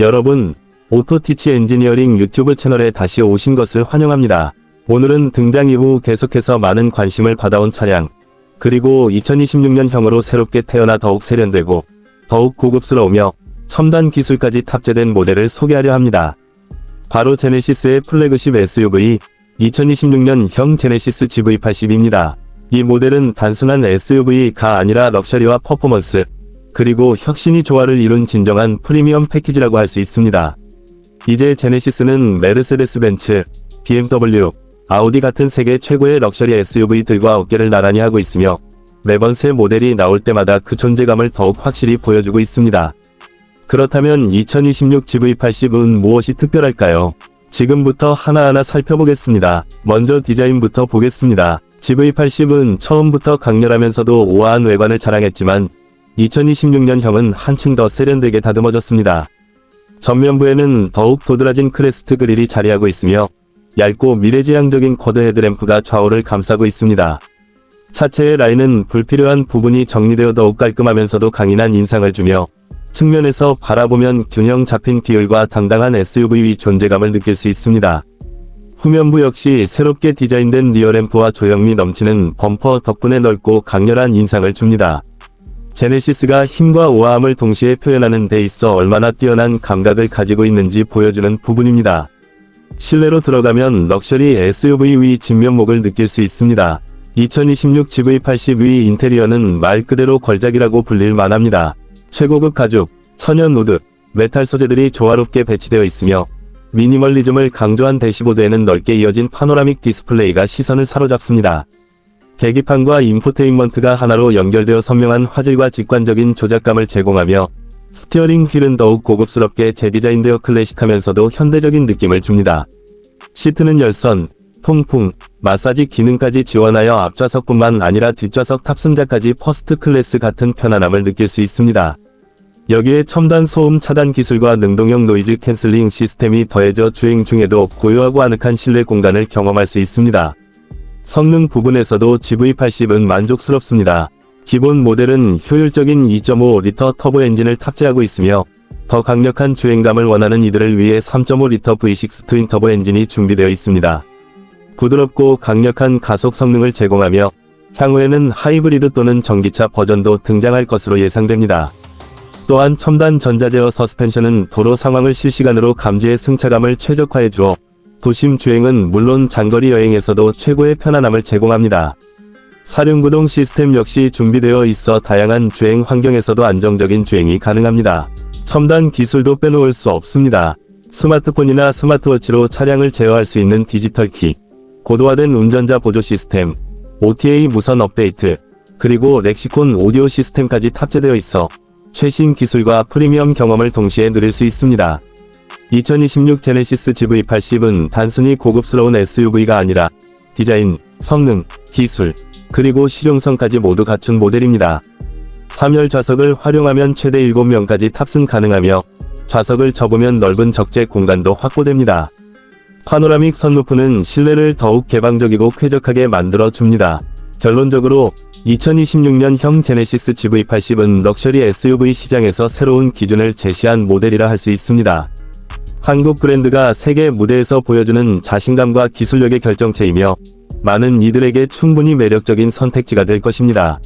여러분, 오토티치 엔지니어링 유튜브 채널에 다시 오신 것을 환영합니다. 오늘은 등장 이후 계속해서 많은 관심을 받아온 차량, 그리고 2026년형으로 새롭게 태어나 더욱 세련되고, 더욱 고급스러우며 첨단 기술까지 탑재된 모델을 소개하려 합니다. 바로 제네시스의 플래그십 SUV 2026년형 제네시스 GV80입니다. 이 모델은 단순한 SUV가 아니라 럭셔리와 퍼포먼스, 그리고 혁신이 조화를 이룬 진정한 프리미엄 패키지라고 할 수 있습니다. 이제 제네시스는 메르세데스 벤츠, BMW, 아우디 같은 세계 최고의 럭셔리 SUV들과 어깨를 나란히 하고 있으며 매번 새 모델이 나올 때마다 그 존재감을 더욱 확실히 보여주고 있습니다. 그렇다면 2026 GV80은 무엇이 특별할까요? 지금부터 하나하나 살펴보겠습니다. 먼저 디자인부터 보겠습니다. GV80은 처음부터 강렬하면서도 우아한 외관을 자랑했지만 2026년형은 한층 더 세련되게 다듬어졌습니다. 전면부에는 더욱 도드라진 크레스트 그릴이 자리하고 있으며 얇고 미래지향적인 쿼드 헤드램프가 좌우를 감싸고 있습니다. 차체의 라인은 불필요한 부분이 정리되어 더욱 깔끔하면서도 강인한 인상을 주며 측면에서 바라보면 균형 잡힌 비율과 당당한 SUV 존재감을 느낄 수 있습니다. 후면부 역시 새롭게 디자인된 리어램프와 조형미 넘치는 범퍼 덕분에 넓고 강렬한 인상을 줍니다. 제네시스가 힘과 우아함을 동시에 표현하는 데 있어 얼마나 뛰어난 감각을 가지고 있는지 보여주는 부분입니다. 실내로 들어가면 럭셔리 SUV 위 진면목을 느낄 수 있습니다. 2026 GV80 위 인테리어는 말 그대로 걸작이라고 불릴 만합니다. 최고급 가죽, 천연 우드, 메탈 소재들이 조화롭게 배치되어 있으며 미니멀리즘을 강조한 대시보드에는 넓게 이어진 파노라믹 디스플레이가 시선을 사로잡습니다. 계기판과 인포테인먼트가 하나로 연결되어 선명한 화질과 직관적인 조작감을 제공하며 스티어링 휠은 더욱 고급스럽게 재디자인되어 클래식하면서도 현대적인 느낌을 줍니다. 시트는 열선, 통풍, 마사지 기능까지 지원하여 앞좌석뿐만 아니라 뒷좌석 탑승자까지 퍼스트 클래스 같은 편안함을 느낄 수 있습니다. 여기에 첨단 소음 차단 기술과 능동형 노이즈 캔슬링 시스템이 더해져 주행 중에도 고요하고 아늑한 실내 공간을 경험할 수 있습니다. 성능 부분에서도 GV80은 만족스럽습니다. 기본 모델은 효율적인 2.5리터 터보 엔진을 탑재하고 있으며 더 강력한 주행감을 원하는 이들을 위해 3.5리터 V6 트윈 터보 엔진이 준비되어 있습니다. 부드럽고 강력한 가속 성능을 제공하며 향후에는 하이브리드 또는 전기차 버전도 등장할 것으로 예상됩니다. 또한 첨단 전자제어 서스펜션은 도로 상황을 실시간으로 감지해 승차감을 최적화해 주어 도심 주행은 물론 장거리 여행에서도 최고의 편안함을 제공합니다. 사륜구동 시스템 역시 준비되어 있어 다양한 주행 환경에서도 안정적인 주행이 가능합니다. 첨단 기술도 빼놓을 수 없습니다. 스마트폰이나 스마트워치로 차량을 제어할 수 있는 디지털 키, 고도화된 운전자 보조 시스템, OTA 무선 업데이트, 그리고 렉시콘 오디오 시스템까지 탑재되어 있어 최신 기술과 프리미엄 경험을 동시에 누릴 수 있습니다. 2026 제네시스 GV80은 단순히 고급스러운 SUV가 아니라 디자인, 성능, 기술, 그리고 실용성까지 모두 갖춘 모델입니다. 3열 좌석을 활용하면 최대 7명까지 탑승 가능하며 좌석을 접으면 넓은 적재 공간도 확보됩니다. 파노라믹 선루프는 실내를 더욱 개방적이고 쾌적하게 만들어 줍니다. 결론적으로 2026년형 제네시스 GV80은 럭셔리 SUV 시장에서 새로운 기준을 제시한 모델이라 할 수 있습니다. 한국 브랜드가 세계 무대에서 보여주는 자신감과 기술력의 결정체이며 많은 이들에게 충분히 매력적인 선택지가 될 것입니다.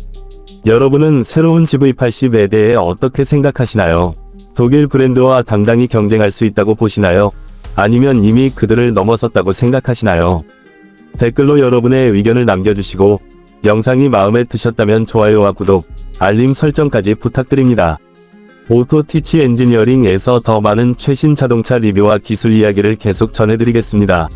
여러분은 새로운 GV80에 대해 어떻게 생각하시나요? 독일 브랜드와 당당히 경쟁할 수 있다고 보시나요? 아니면 이미 그들을 넘어섰다고 생각하시나요? 댓글로 여러분의 의견을 남겨주시고 영상이 마음에 드셨다면 좋아요와 구독, 알림 설정까지 부탁드립니다. 오토티치 엔지니어링에서 더 많은 최신 자동차 리뷰와 기술 이야기를 계속 전해드리겠습니다.